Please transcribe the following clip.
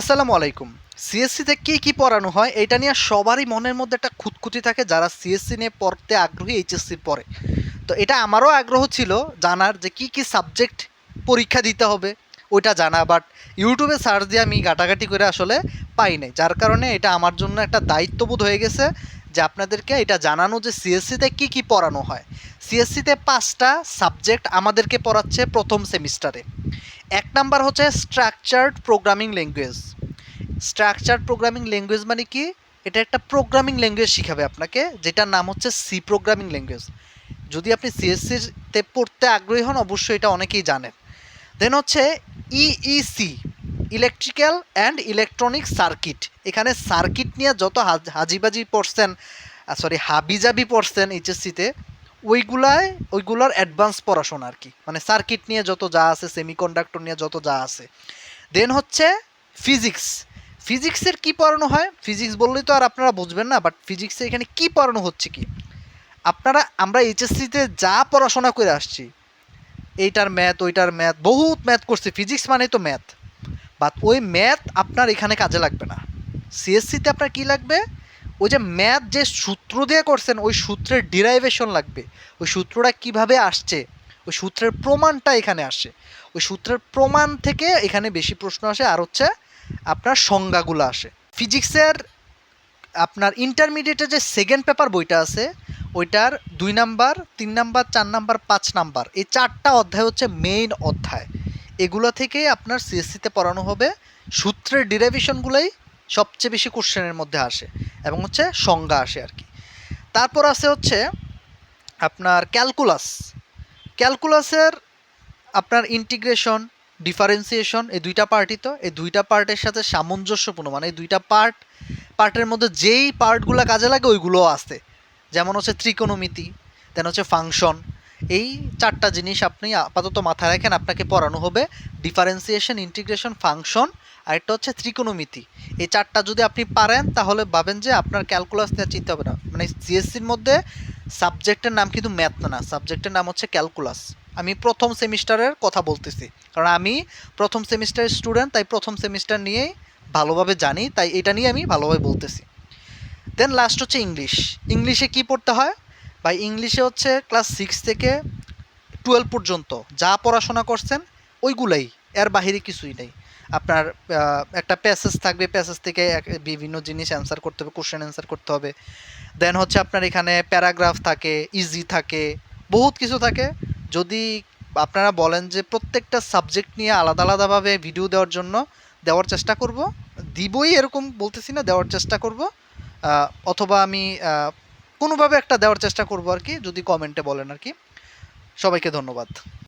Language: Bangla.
আসসালামু আলাইকুম। সিএসসিতে কী কী পড়ানো হয় এটা নিয়ে সবারই মনের মধ্যে একটা খুঁতখুঁতি থাকে যারা সিএসসি নিয়ে পড়তে আগ্রহী এইচএসসির পরে। তো এটা আমারও আগ্রহ ছিল জানার যে কি কি সাবজেক্ট পরীক্ষা দিতে হবে, ওইটা জানা। বাট ইউটিউবে সার্চ দিয়ে আমি ঘাটাঘাটি করে আসলে পাই নাই। যার কারণে এটা আমার জন্য একটা দায়িত্ববোধ হয়ে গেছে যে আপনাদেরকে এটা জানানো যে সিএসসিতে কী কী পড়ানো হয়। সিএসসিতে পাঁচটা সাবজেক্ট আমাদেরকে পড়াচ্ছে প্রথম সেমিস্টারে এক নাম্বার হচ্ছে structured programming language structured programming language মানে কি? এটা একটা প্রোগ্রামিং ল্যাঙ্গুয়েজ শিখাবে আপনাকে, যেটার নাম হচ্ছে সি প্রোগ্রামিং ল্যাঙ্গুয়েজ যদি আপনি সিএসসিতে পড়তে আগ্রহী হন, অবশ্যই এটা অনেকেই জানেন। দেন হচ্ছে EEC electrical and electronic circuit এখানে সার্কিট নিয়ে যত হাজিবাজি পড়ছেন সরি হাবিজাবি পড়ছেন এইচএসসিতে ওইগুলায় ওইগুলোর অ্যাডভান্স পড়াশোনা আর কি মানে সার্কিট নিয়ে যত যা আছে সেমিকন্ডাক্টর নিয়ে যত যা আছে। দেন হচ্ছে ফিজিক্স ফিজিক্সের কি পড়ানো হয়? ফিজিক্স বললেই তো আর আপনারা বুঝবেন না বাট ফিজিক্সে এখানে কি পড়ানো হচ্ছে কি? আপনারা, আমরা এইচএসসিতে যা পড়াশোনা করে আসছি, এইটার ম্যাথ ওইটার ম্যাথ বহুত ম্যাথ করছি। ফিজিক্স মানে তো ম্যাথ বাট ওই ম্যাথ আপনার এখানে কাজে লাগবে না। সিএসসিতে আপনার কি লাগবে? ওই যে ম্যাথ যে সূত্র দিয়ে করছেন, ওই সূত্রের ডিরাইভেশন লাগবে। ওই সূত্রটা কীভাবে আসছে? ওই সূত্রের প্রমাণটা এখানে আসে। ওই সূত্রের প্রমাণ থেকে এখানে বেশি প্রশ্ন আসে, আর হচ্ছে আপনার সংজ্ঞাগুলো আসে। ফিজিক্সের আপনার ইন্টারমিডিয়েটের যে সেকেন্ড পেপার বইটা আছে, ওইটার দুই নাম্বার, তিন নাম্বার, চার নাম্বার, পাঁচ নাম্বার, এই চারটা অধ্যায় হচ্ছে মেইন অধ্যায়। এগুলো থেকে আপনার সিএসসিতে পড়ানো হবে। সূত্রের ডিরাইভেশনগুলোই সবচেয়ে বেশি কোশ্চেনের মধ্যে আসে এবং হচ্ছে সংজ্ঞা আসে আর কি। তারপর আছে হচ্ছে আপনার ক্যালকুলাস। ক্যালকুলাসের আপনার ইন্টিগ্রেশন ডিফারেন্সিয়েশন এই দুইটা পার্টই তো, এই দুইটা পার্টের সাথে সামঞ্জস্যপূর্ণ মানে এই দুইটা পার্ট পার্টের মধ্যে যেই পার্টগুলো কাজে লাগে ওইগুলোও আছে যেমন হচ্ছে ত্রিকোণমিতি দেন হচ্ছে ফাংশন এই চারটা জিনিস আপনি আপাতত মাথায় রাখেন, আপনাকে পড়ানো হবে। ডিফারেন্সিয়েশন ইন্টিগ্রেশন ফাংশন আর একটা হচ্ছে ত্রিকোণমিতি। এই চারটা যদি আপনি পারেন, তাহলে ভাবেন যে আপনার ক্যালকুলাস নিয়ে চিন্তা হবে না। মানে সিএসসির মধ্যে সাবজেক্টের নাম কিন্তু ম্যাথ না সাবজেক্টের নাম হচ্ছে ক্যালকুলাস আমি প্রথম সেমিস্টারের কথা বলতেছি। কারণ আমি প্রথম সেমিস্টারের স্টুডেন্ট তাই প্রথম সেমিস্টার নিয়েই ভালোভাবে জানি, তাই এটা নিয়ে আমি ভালোভাবে বলতেছি। দেন লাস্ট হচ্ছে ইংলিশ ইংলিশে কি পড়তে হয়? বা ইংলিশে হচ্ছে ক্লাস সিক্স থেকে টুয়েলভ পর্যন্ত যা পড়াশোনা করছেন, ওইগুলাই। এর বাহিরে কিছুই নেই। আপনার একটা প্যাসেজ থাকবে প্যাসেজ থেকে বিভিন্ন জিনিস অ্যান্সার করতে হবে কোশ্চেন অ্যান্সার করতে হবে। দেন হচ্ছে আপনার এখানে প্যারাগ্রাফ থাকে ইজি থাকে, বহুত কিছু থাকে। যদি আপনারা বলেন যে প্রত্যেকটা সাবজেক্ট নিয়ে আলাদা আলাদাভাবে ভিডিও দেওয়ার জন্য দেওয়ার চেষ্টা করব, দিবই এরকম বলতেছি না, দেওয়ার চেষ্টা করব। অথবা আমি কোনোভাবে একটা দেওয়ার চেষ্টা করব আর কি যদি কমেন্টে বলেন আর কি। সবাইকে ধন্যবাদ।